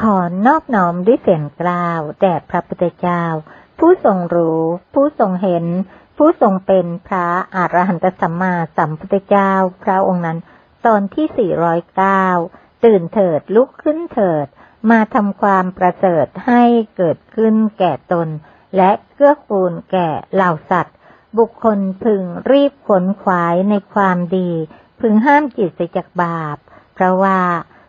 ขอนอบน้อมด้วยเสียงกล่าวแด่พระพุทธเจ้า ผู้ทรงรู้ ผู้ทรงเห็น ผู้ทรงเป็นพระอรหันตสัมมาสัมพุทธเจ้า พระองค์นั้น ตอนที่ 409 ตื่นเถิดลุกขึ้นเถิด มาทำความประเสริฐให้เกิดขึ้นแก่ตน และเกื้อกูลแก่เหล่าสัตว์ บุคคลพึงรีบขนขวายในความดี พึงห้ามจิตเสียจากบาป เพราะว่า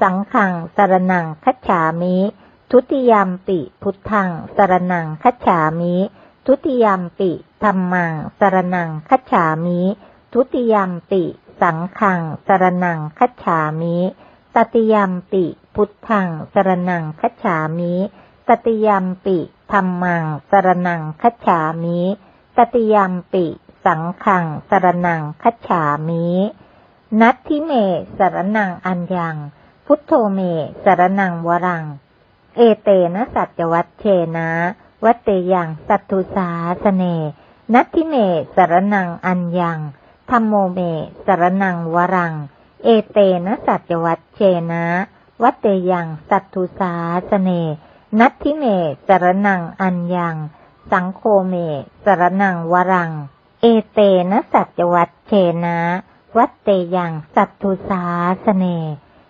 สังฆังสรนังคัจฉามิ ทุติยมปิพุทธังสรนังคัจฉามิ ทุติยมปิธัมมังสรนังคัจฉามิ ทุติยมปิ สังฆังสรนังคัจฉามิ ตติยมปิ พุทธังสรนังคัจฉามิ ตติยมปิธัมมังสรนังคัจฉามิ ตติยมปิ สังฆังสรนังคัจฉามิ นัตทิเมสรนังอัญญัง พุทโธเมสรนังวรัง เอเตนะสัจวัตเชนะ วัตเตยังสัตตุสาสเน นัตทิเมสรนังอัญญังธรรมโมเมสรนังวรัง เอเตนะสัจวัตเชนะ วัตเตยังสัตตุสาสเน นัตทิเมสรนังอัญญัง สังโฆเมสรนังวรัง เอเตนะสัจวัตเชนะ วัตเตยังสัตตุสาสเน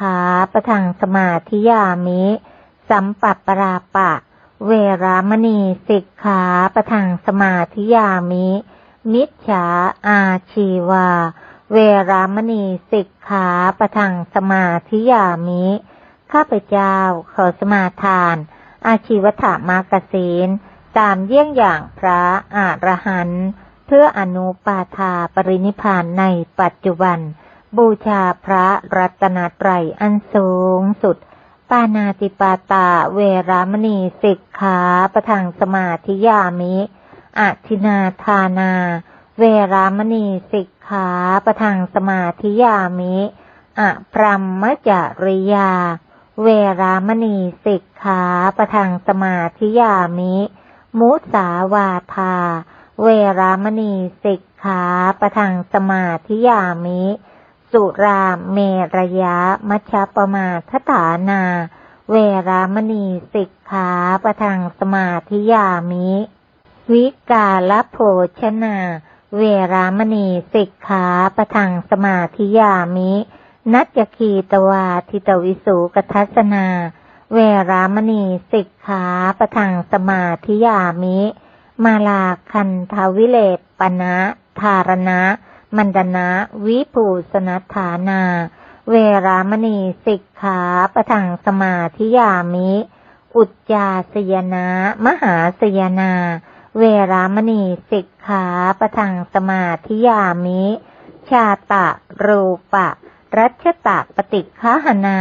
ขาประทังสมาธิยามิ สัมปัปปราปะ เวรามณีสิกขาประทังสมาธิยามิ มิจฉาอาชีวา เวรามณีสิกขาประทังสมาธิยามิ ข้าพเจ้าขอสมาทาน อาชีวถามากศีนตามเยี่ยงอย่างพระอรหันต์เพื่ออนุปาทาปรินิพานในปัจจุบัน บูชาพระรัตนตรัยอันสูงสุด ปานาติปาตาเวรามณีสิกขาประทังสมาธิยามิอาทินาทานา เวรามณีสิกขาประทังสมาธิยามิอะพรหมจริยา เวรามณีสิกขาประทังสมาธิยามิ มุสาวาทา เวรามณีสิกขาประทังสมาธิยามิ สุราเมรยะ มัชฌปมาทฐานา เวรามณีสิกขาประทังสมาธิยามิ วิกาลโภชนา เวรามณีสิกขาประทังสมาธิยามิ นัจจคีตวาทิตวิสุกทัสนา เวรามณีสิกขาประทังสมาธิยามิ มาลาคันทวิเลปปนะธารณะ มันดนะวิภูสนัฐานา เวรามณีสิกขาประทังสมาธิยามิ อุจจาสยนะ มหาสยนา เวรามณีสิกขาปะทังสมาธิยามิ ชาตะรูปะ รัชตะปฏิฆาหนา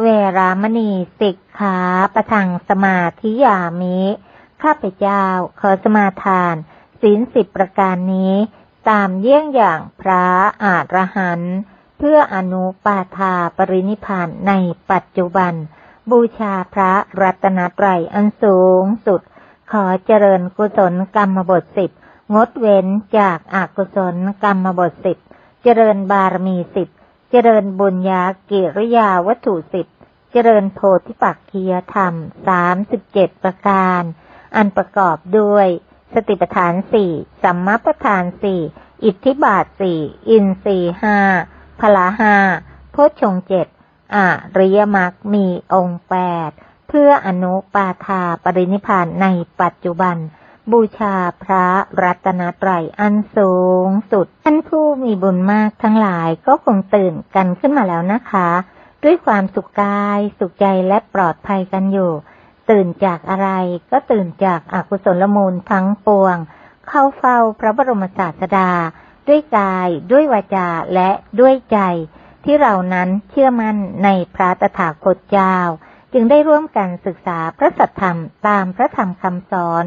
เวรามณีสิกขาปะทังสมาธิยามิ ข้าพเจ้าขอสมาทานศีลสิบประการนี้ ตามเยี่ยงอย่างพระอาจรหันต์เพื่ออนุปาทาปรินิพานในปัจจุบัน บูชาพระรัตนตรัยอันสูงสุด ขอเจริญกุศลกรรมบทสิบงดเว้นจากอากุศลกรรมบทสิบเจริญบารมีสิบเจริญบุญญากิริยาวัตถุสิบเจริญโพธิปักคียธรรมสามสิบเจ็ดประการ อันประกอบด้วย สติปัฏฐานสี่สัมมาปัฏฐานสี่อิทธิบาทสี่อินทรีห้าพละห้าโพชฌงเจ็ดอริยมรรคมีองค์แปดเพื่ออนุปาทาปรินิพพานในปัจจุบัน บูชาพระรัตนตรัยอันสูงสุด ท่านผู้มีบุญมากทั้งหลายก็คงตื่นกันขึ้นมาแล้วนะคะ ด้วยความสุขกาย สุขใจและปลอดภัยกันอยู่ ตื่นจากอะไรก็ตื่นจากอากุศลมูลทั้งปวง เข้าเฝ้าพระบรมศาสดา ด้วยกาย ด้วยวาจาและด้วยใจ ที่เรานั้นเชื่อมั่นในพระตถาคตเจ้า จึงได้ร่วมกันศึกษาพระสัทธรรมตามพระธรรมคำสอน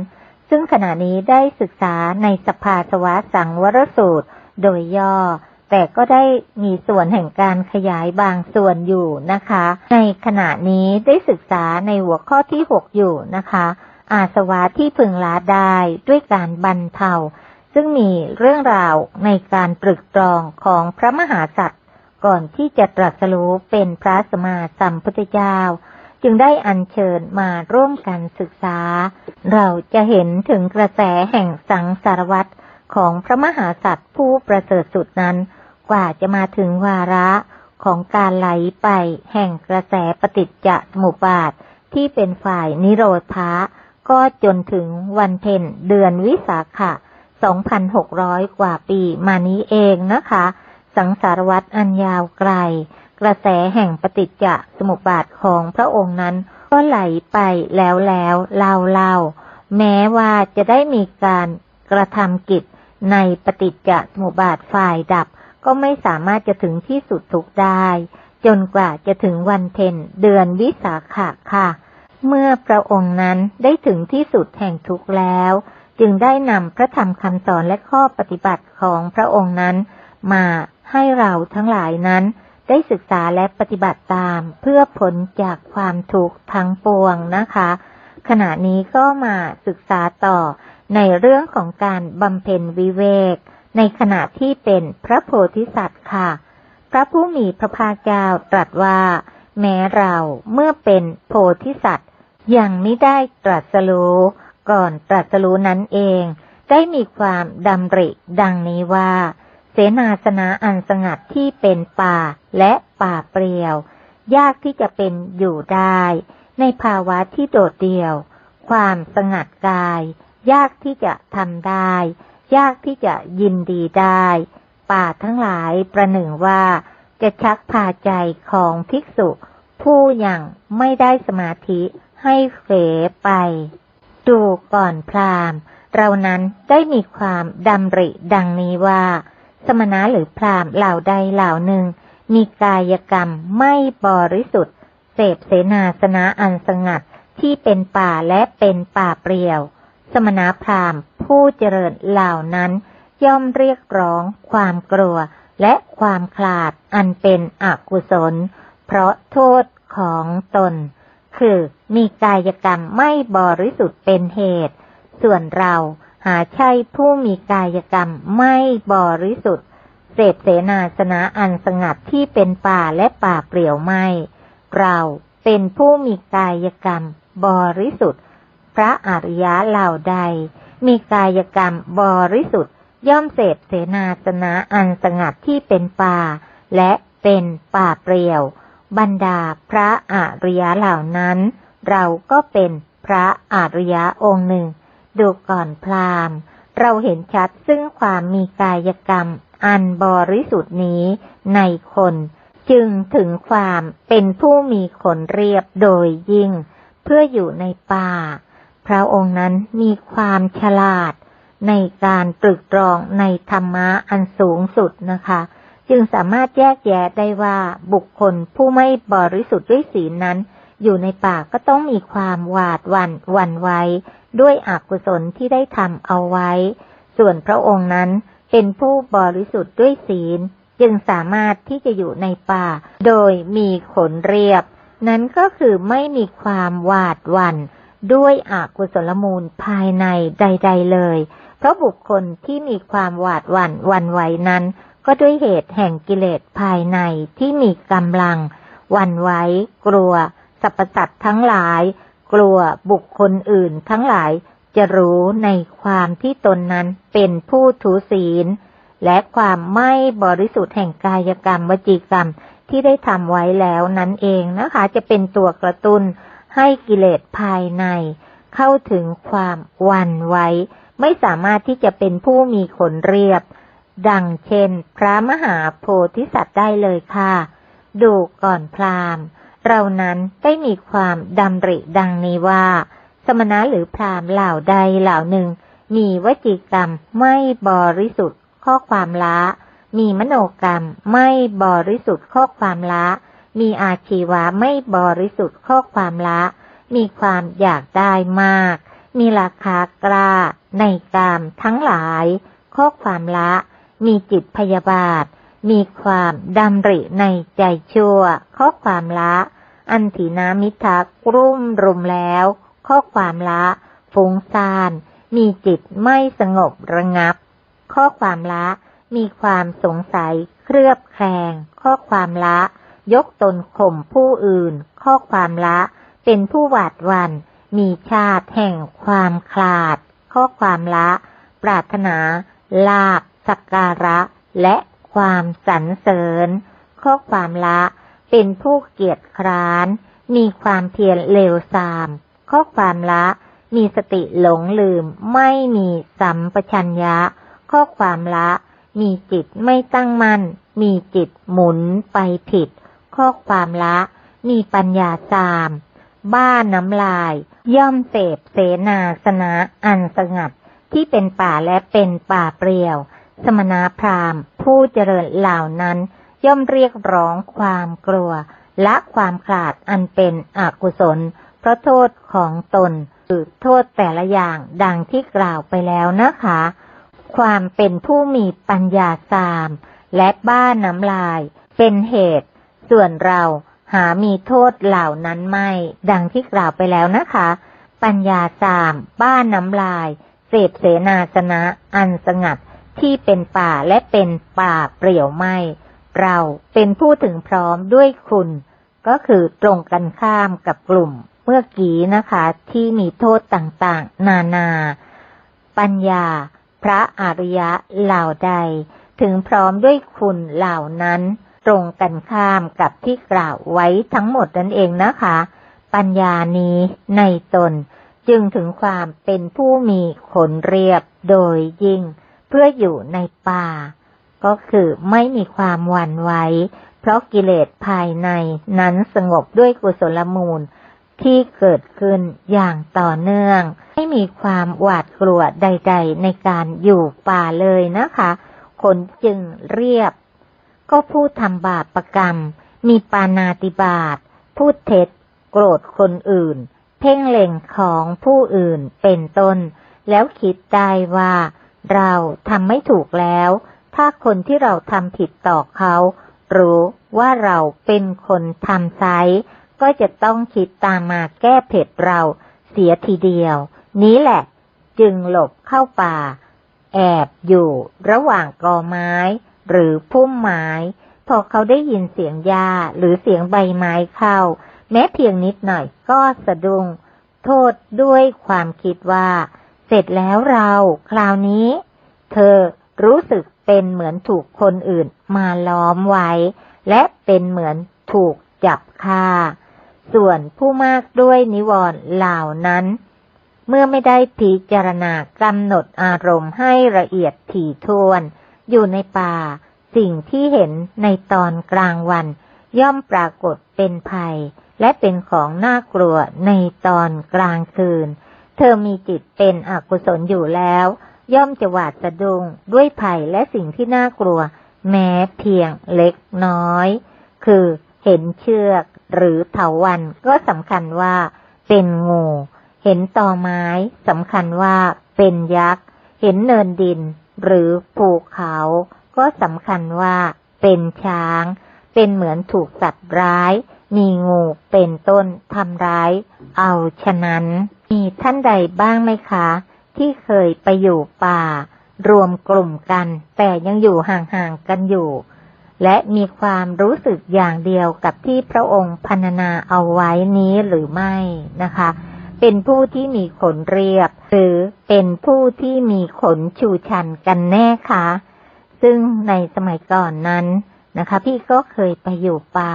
ซึ่งขณะนี้ได้ศึกษาในสภาสวะสังวรสูตร โดยย่อ แต่ก็ได้มีส่วนแห่งการขยายบางส่วนอยู่นะคะ ในขณะนี้ได้ศึกษาในหัวข้อที่ 6 อยู่นะคะ อาสวะที่พึงละได้ด้วยการบรรเทา ซึ่งมีเรื่องราวในการตรึกตรองของพระมหาสัตว์ก่อนที่จะตรัสรู้เป็นพระสมมาสัมพุทธเจ้า จึงได้อัญเชิญมาร่วมกันศึกษา เราจะเห็นถึงกระแสแห่งสังสารวัตร ของพระมหาสัตว์ผู้ประเสริฐสุดนั้น กว่าจะมาถึงวาระของการไหลไปแห่งกระแสปฏิจจสมุปบาทที่เป็นฝ่ายนิโรธาก็จนถึงวันเพ็ญเดือนวิสาขะ 2,600 กว่าปีมานี้เองนะคะ สังสารวัตรอันยาวไกล กระแสแห่งปฏิจจสมุปบาทของพระองค์นั้น ก็ไหลไปแล้วแล้วเล่าเล่าแม้ว่าจะได้มีการกระทำกิจ ในปฏิจจสมุปบาทฝ่ายดับก็ไม่สามารถจะถึงที่สุดทุกได้ จนกว่าจะถึงวันเพ็ญเดือนวิสาขะค่ะ เมื่อพระองค์นั้นได้ถึงที่สุดแห่งทุกข์แล้ว จึงได้นำพระธรรมคำสอนและข้อปฏิบัติของพระองค์นั้น มาให้เราทั้งหลายนั้น ได้ศึกษาและปฏิบัติตามเพื่อผลจากความทุกข์ทั้งปวงนะคะ ขณะนี้ก็มาศึกษาต่อ ในเรื่องของการบำเพ็ญวิเวก ในขณะที่เป็นพระโพธิสัตว์ค่ะ พระผู้มีพระภาคเจ้าตรัสว่า แม้เราเมื่อเป็นโพธิสัตว์ยังไม่ได้ตรัสรู้ก่อนตรัสรู้นั้นเอง ได้มีความดำริดังนี้ว่า เสนาสนะอันสงัดที่เป็นป่าและป่าเปลี่ยว ยากที่จะเป็นอยู่ได้ ในภาวะที่โดดเดี่ยว ความสงัดกาย ยากที่จะทำได้ ยากที่จะยินดีได้ ป่าทั้งหลายประหนึ่งว่า จะชักพาใจของภิกษุ ผู้ยังไม่ได้สมาธิให้เฟไป ดูก่อนพราหมณ์ เรานั้นได้มีความดำริดังนี้ว่า สมณะหรือพราหมณ์เหล่าใดเหล่าหนึ่ง มีกายกรรมไม่บริสุทธิ์เสพเสนาสนะอันสงัดที่เป็นป่าและเป็นป่าเปลี่ยว สมณพราหมณ์ ผู้เจริญเหล่านั้น ย่อมเรียกร้อง ความกลัวและความคลาดอันเป็นอกุศล เพราะโทษของตน คือมีกายกรรมไม่บริสุทธิ์เป็นเหตุ ส่วนเราหาใช่ผู้มีกายกรรมไม่บริสุทธิ์เสพเสนาสนะอันสงัดที่เป็นป่าและป่าเปลี่ยวไม่ เราเป็นผู้มีกายกรรมบริสุทธิ์ พระอริยะเหล่าใด มีกายกรรมบริสุทธิ์ ย่อมเสพเสนาสนะอันสงัดที่เป็นป่า และเป็นป่าเปลี่ยว บรรดาพระอริยะเหล่านั้น เราก็เป็นพระอริยะองค์หนึ่ง ดูก่อนพราหมณ์ เราเห็นชัดซึ่งความมีกายกรรมอันบริสุทธิ์นี้ในคน จึงถึงความเป็นผู้มีขนเรียบโดยยิ่ง เพื่ออยู่ในป่า พระองค์นั้นมีความฉลาดในการตรึกตรองในธรรมะอันสูงสุดนะคะ จึงสามารถแยกแยะได้ว่าบุคคลผู้ไม่บริสุทธิ์ด้วยศีลนั้น อยู่ในป่าก็ต้องมีความหวาดหวั่นหวั่นไว้ด้วยอกุศลที่ได้ทำเอาไว้ ส่วนพระองค์นั้นเป็นผู้บริสุทธิ์ด้วยศีล จึงสามารถที่จะอยู่ในป่า โดยมีขนเรียบ นั้นก็คือไม่มีความหวาดหวั่น ด้วยอกุศลมูลภายในใด ๆ เลย เพราะบุคคลที่มีความหวาดหวั่นวันไหวนั้น ก็ด้วยเหตุแห่งกิเลสภายในที่มีกำลังวันไหวกลัวสรรพสัตว์ทั้งหลาย กลัวบุคคลอื่นทั้งหลายจะรู้ในความที่ตนนั้นเป็นผู้ถูศีล และความไม่บริสุทธิ์แห่งกายกรรมวจีกรรมที่ได้ทำไว้แล้วนั้นเองนะคะ จะเป็นตัวกระตุ้น ให้กิเลสภายใน เข้าถึงความวันไว้ ไม่สามารถที่จะเป็นผู้มีขนเรียบ ดังเช่น พระมหาโพธิสัตว์ได้เลยค่ะ ดูก่อนพราหมณ์เรานั้นได้มีความดำริดังนี้ว่า สมณะหรือพราหมณ์เหล่าใดเหล่าหนึ่ง มีวจีกรรมไม่บริสุทธิ์ข้อความละ มีมโนกรรมไม่บริสุทธิ์ข้อความละ มีอาชีวะไม่บริสุทธิ์ข้อความละ มีความอยากได้มาก มีราคากล้า ในกามทั้งหลาย ข้อความละ มีจิตพยาบาท มีความดำริในใจชั่ว ข้อความละ อันถีนามิทักรุ่มรุมแล้ว ข้อความละ ฟุ้งซ่าน มีจิตไม่สงบระงับ ข้อความละ มีความสงสัยเครือบแคลง ข้อความละ ยกตนข่มผู้อื่น ข้อความละ เป็นผู้หวาดวันมีชาติแห่งความคลาด ข้อความละ ปรารถนา ลาบสักการะ และความสรรเสริญ ข้อความละ เป็นผู้เกียจคร้าน มีความเพียรเลวทราม ข้อความละ มีสติหลงลืม ไม่มีสัมปชัญญะ ข้อความละ มีจิตไม่ตั้งมั่น มีจิตหมุนไปผิด ข้อความละ มีปัญญาสาม บ้าน้ำลาย ย่อมเสพเสนาสนะอันสงัด ที่เป็นป่าและเป็นป่าเปลี่ยว สมณพราหมณ์ ผู้เจริญเหล่านั้น ย่อมเรียกร้องความกลัวและความขลาดอันเป็นอกุศล เพราะโทษของตนคือโทษแต่ละอย่างดังที่กล่าวไปแล้วนะคะ ความเป็นผู้มีปัญญาสาม และบ้าน้ำลาย เป็นเหตุ ส่วนเราหามีโทษเหล่านั้นไม่ ดังที่กล่าวไปแล้วนะคะ ปัญญาสาม บ้านน้ำลาย เสพเสนาสนะ อันสงัดที่เป็นป่าและเป็นป่าเปลี่ยวไหมเราเป็นผู้ถึงพร้อมด้วยคุณ ก็คือตรงกันข้ามกับกลุ่ม เมื่อกี้นะคะ ที่มีโทษต่างๆ นานา ปัญญา พระอริยะเหล่าใด ถึงพร้อมด้วยคุณเหล่านั้น ตรงกันข้ามกับที่กล่าวไว้ทั้งหมดนั่นเองนะคะ ปัญญานี้ในตนจึงถึงความเป็นผู้มีขนเรียบโดยยิ่ง เพื่ออยู่ในป่า ก็คือไม่มีความหวั่นไหวเพราะกิเลสภายในนั้นสงบด้วยกุศลมูลที่เกิดขึ้นอย่างต่อเนื่อง ไม่มีความหวาดกลัวใด ๆ ในการอยู่ป่าเลยนะคะคนจึงเรียบ ก็พูดทำบาปประกรรม มีปานาติบาตพูดเท็จ โกรธคนอื่น เพ่งเล็งของผู้อื่นเป็นต้น แล้วคิดได้ว่า เราทำไม่ถูกแล้ว ถ้าคนที่เราทำผิดต่อเขา รู้ว่าเราเป็นคนทำไซก็จะต้องคิดตามมาแก้เผ็ดเราเสียทีเดียว นี้แหละ จึงหลบเข้าป่า แอบอยู่ระหว่างกอไม้ หรือพุ่มไม้ พอเขาได้ยินเสียงหญ้าหรือเสียงใบไม้เข้า แม้เพียงนิดหน่อยก็สะดุ้งโทษด้วยความคิดว่า เสร็จแล้วเราคราวนี้ เธอรู้สึกเป็นเหมือนถูกคนอื่นมาล้อมไว้ และเป็นเหมือนถูกจับฆ่า ส่วนผู้มากด้วยนิวรณ์เหล่านั้น เมื่อไม่ได้พิจารณากำหนดอารมณ์ให้ละเอียดถี่ถ้วน อยู่ในป่า สิ่งที่เห็นในตอนกลางวัน ย่อมปรากฏเป็นภัย และเป็นของน่ากลัวในตอนกลางคืน เธอมีจิตเป็นอกุศลอยู่แล้ว ย่อมจะหวาดสะดุ้งด้วยภัยและสิ่งที่น่ากลัว แม้เพียงเล็กน้อย คือเห็นเชือกหรือเถาวันก็สำคัญว่าเป็นงู เห็นตอไม้สำคัญว่าเป็นยักษ์ เห็นเนินดิน หรือภูเขา ก็สำคัญว่าเป็นช้าง เป็นเหมือนถูกสัตว์ร้าย มีงูเป็นต้นทำร้าย เอาฉะนั้น มีท่านใดบ้างไหมคะ ที่เคยไปอยู่ป่า รวมกลุ่มกัน แต่ยังอยู่ห่างๆกันอยู่ และมีความรู้สึกอย่างเดียวกับที่พระองค์พรรณนาเอาไว้นี้หรือไม่นะคะ เป็นผู้ที่มีขนเรียบ หรือเป็นผู้ที่มีขนชูชันกันแน่คะ ซึ่งในสมัยก่อนนั้นนะคะ พี่ก็เคยไปอยู่ป่า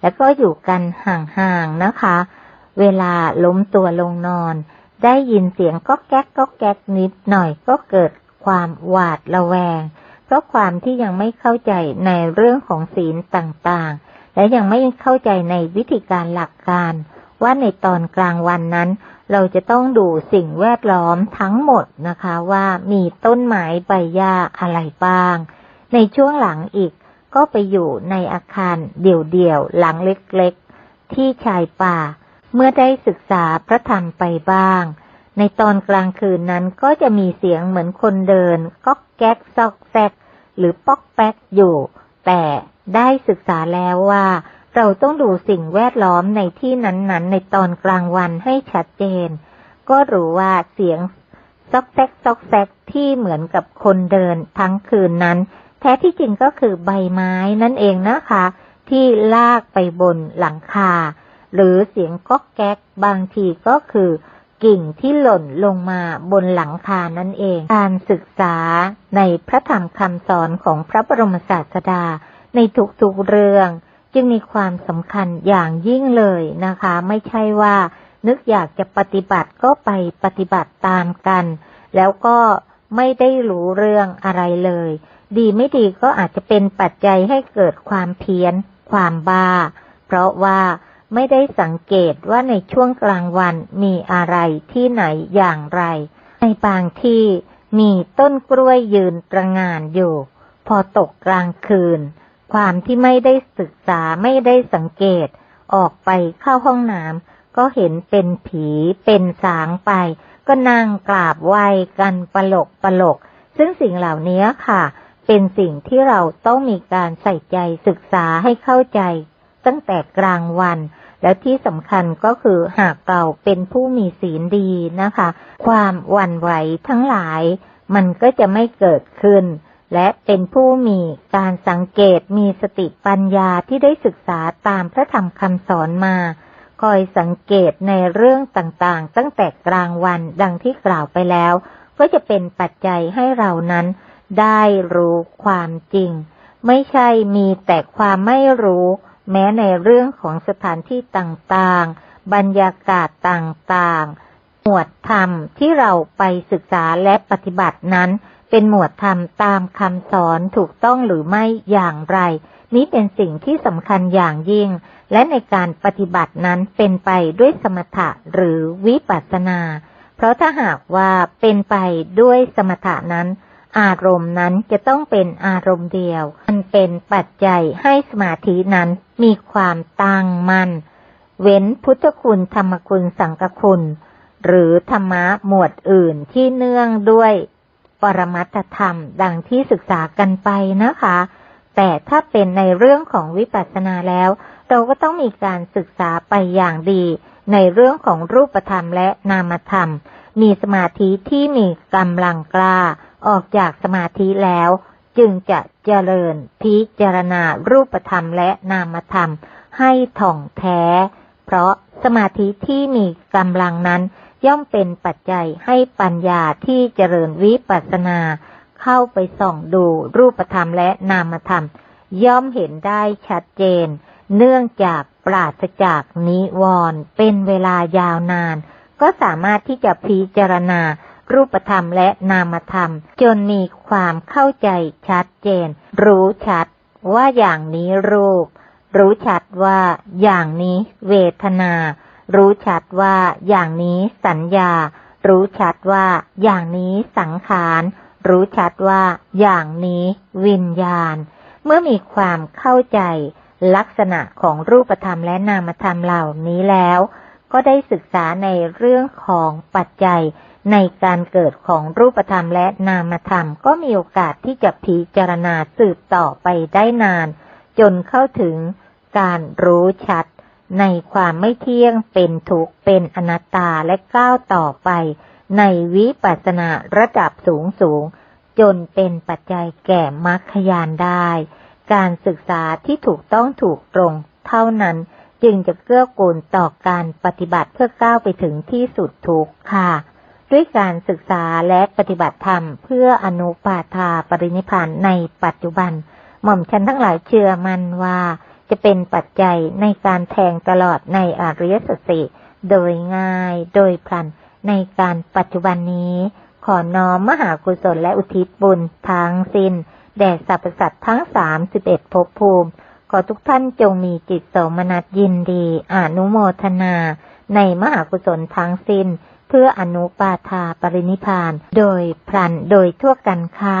แล้วก็อยู่กันห่างๆนะคะ เวลาล้มตัวลงนอน ได้ยินเสียงก็แก๊กก็แก๊กนิดหน่อยก็เกิดความหวาดระแวง เพราะความที่ยังไม่เข้าใจในเรื่องของศีลต่างๆ และยังไม่เข้าใจในวิธีการหลักการ ว่าในตอนกลางวันนั้น เราจะต้องดูสิ่งแวดล้อมทั้งหมดนะคะว่ามีต้นไม้ใบหญ้าอะไรบ้าง ในช่วงหลังอีกก็ไปอยู่ในอาคารเดี่ยวๆหลังเล็กๆ ที่ชายป่า เมื่อได้ศึกษาพระธรรมไปบ้าง ในตอนกลางคืนนั้นก็จะมีเสียงเหมือนคนเดินก๊อกแก๊กซอกแซกหรือป๊อกแป๊กอยู่ แต่ได้ศึกษาแล้วว่า เราต้องดูสิ่งแวดล้อมในที่นั้นๆ ในตอนกลางวันให้ชัดเจน ก็รู้ว่าเสียงซอกแซกซอกแซกที่เหมือนกับคนเดินทั้งคืนนั้น แท้ที่จริงก็คือใบไม้นั่นเองนะคะ ที่ลากไปบนหลังคา หรือเสียงก๊อกแก๊กบางทีก็คือกิ่งที่หล่นลงมาบนหลังคานั่นเอง การศึกษาในพระธรรมคำสอนของพระบรมศาสดา ในทุกๆเรื่อง จึงมีความสำคัญอย่างยิ่งเลยนะคะ ไม่ใช่ว่า นึกอยากจะปฏิบัติก็ไปปฏิบัติตามกัน แล้วก็ไม่ได้รู้เรื่องอะไรเลย ดีไม่ดีก็อาจจะเป็นปัจจัยให้เกิดความเพี้ยน ความบ้า เพราะว่าไม่ได้สังเกตว่าในช่วงกลางวันมีอะไรที่ไหนอย่างไร ในบางที่มีต้นกล้วยยืนตระงานอยู่ พอตกกลางคืน ความที่ไม่ได้ศึกษาไม่ได้สังเกต ออกไปเข้าห้องน้ำก็เห็นเป็นผีเป็นสางไป ก็นั่งกราบไหว้กันปลกปลก ซึ่งสิ่งเหล่านี้ค่ะ เป็นสิ่งที่เราต้องมีการใส่ใจศึกษาให้เข้าใจ ตั้งแต่กลางวัน และที่สำคัญก็คือหากเราเป็นผู้มีศีลดีนะคะ ความหวั่นไหวทั้งหลาย มันก็จะไม่เกิดขึ้น และเป็นผู้มีการสังเกตมีสติปัญญาที่ได้ศึกษาตามพระธรรมคำสอนมา คอยสังเกตในเรื่องต่างๆ ตั้งแต่กลางวันดังที่กล่าวไปแล้ว ก็จะเป็นปัจจัยให้เรานั้น ได้รู้ความจริง ไม่ใช่มีแต่ความไม่รู้ แม้ในเรื่องของสถานที่ต่างๆ บรรยากาศต่างๆ หมวดธรรมที่เราไปศึกษาและปฏิบัตินั้น เป็นหมวดธรรมตามคำสอนถูกต้องหรือไม่อย่างไร นี้เป็นสิ่งที่สำคัญอย่างยิ่ง และในการปฏิบัตินั้นเป็นไปด้วยสมถะหรือวิปัสสนา เพราะถ้าหากว่าเป็นไปด้วยสมถะนั้น อารมณ์นั้นจะต้องเป็นอารมณ์เดียว มันเป็นปัจจัยให้สมาธินั้นมีความตั้งมัน่นเว้นพุทธคุณธรรมคุณสังฆคุณ หรือธรรมะหมวดอื่นที่เนื่องด้วย ปรมัตธรรมดังที่ศึกษากันไปนะคะ แต่ถ้าเป็นในเรื่องของวิปัสสนาแล้ว เราก็ต้องมีการศึกษาไปอย่างดี ในเรื่องของรูปธรรมและนามธรรม มีสมาธิที่มีกำลังกล้า ออกจากสมาธิแล้ว จึงจะเจริญพิจารณารูปธรรมและนามธรรม ให้ถ่องแท้ เพราะสมาธิที่มีกำลังนั้น ย่อมเป็นปัจจัยให้ปัญญาที่เจริญวิปัสสนา เข้าไปส่องดูรูปธรรมและนามธรรม ย่อมเห็นได้ชัดเจน เนื่องจากปราศจากนิวรณ์เป็นเวลายาวนาน ก็สามารถที่จะพิจารณารูปธรรมและนามธรรม จนมีความเข้าใจชัดเจน รู้ชัดว่าอย่างนี้รูป รู้ชัดว่าอย่างนี้เวทนา รู้ชัดว่าอย่างนี้สัญญา รู้ชัดว่าอย่างนี้สังขาร รู้ชัดว่าอย่างนี้วิญญาณ เมื่อมีความเข้าใจลักษณะของรูปธรรมและนามธรรมเหล่านี้แล้ว ก็ได้ศึกษาในเรื่องของปัจจัยในการเกิดของรูปธรรมและนามธรรมก็มีโอกาสที่จะพิจารณาสืบต่อไปได้นาน จนเข้าถึงการรู้ชัด ในความไม่เที่ยงเป็นทุกข์เป็นอนัตตาและก้าวต่อไป ในวิปัสสนาระดับสูงสูง จนเป็นปัจจัยแก่มรรคยานได้ การศึกษาที่ถูกต้องถูกตรง เท่านั้นจึงจะเกื้อกูลต่อการปฏิบัติเพื่อก้าวไปถึงที่สุดทุกข์ค่ะ ด้วยการศึกษาและปฏิบัติธรรมเพื่ออนุปาทาปรินิพานในปัจจุบัน หม่อมฉันทั้งหลายเชื่อมันว่า จะเป็นปัจจัยในการแทงตลอดในอริยสัจสี่โดยง่ายโดยพลันในการปัจจุบันนี้ ขอน้อมมหากุศลและอุทิศบุญทั้งสิ้น แด่สรรพสัตว์ทั้งสามสิบเอ็ดภพภูมิ ขอทุกท่านจงมีจิตสมนัสยินดี อนุโมทนา ในมหากุศลทั้งสิ้น เพื่ออนุปาทาปรินิพาน โดยพลันโดยทั่วกันค่า